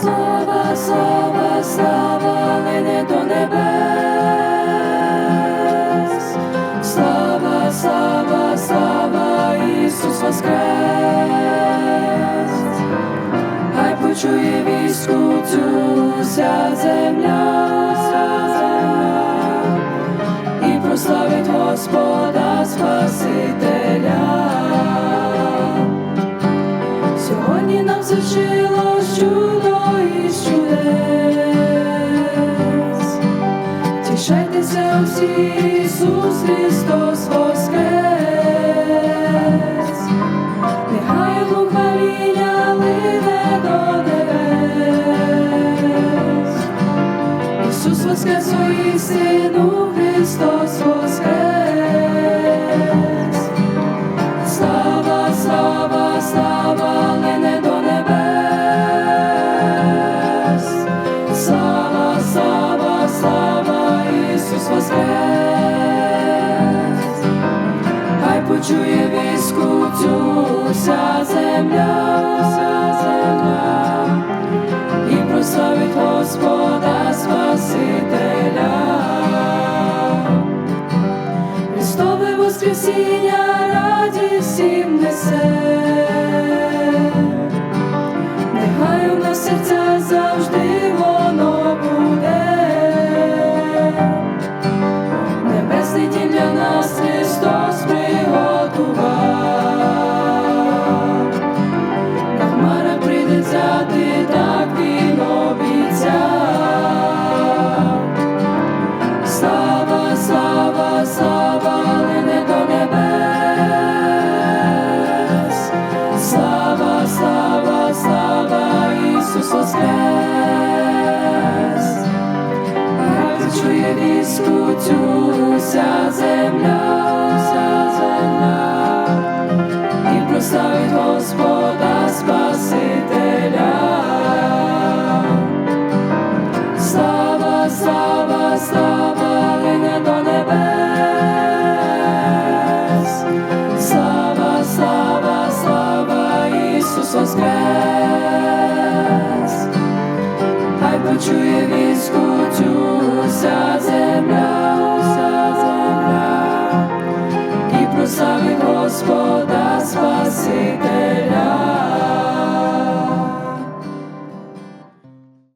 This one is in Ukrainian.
слава слава, слава, мене до небес, слава, слава, слава, Ісус воскрес, хай почує війську цю вся земля, Тішайтеся всі, Ісус Христос воскрес. Нехай лухаріння лине до небес. Ісус воскрес, Сину Христос воскрес. Війську цю вся земля, вся земля, і прославить Господа Спасителя. Христове Воскресіння раді всім несе, вся земля, вся земля, і прославить Господа Спасителя. Слава, слава, слава, лине до небес. Слава, слава, слава, Ісус воскрес. Хай почує війську цю вся земля, Спасителя.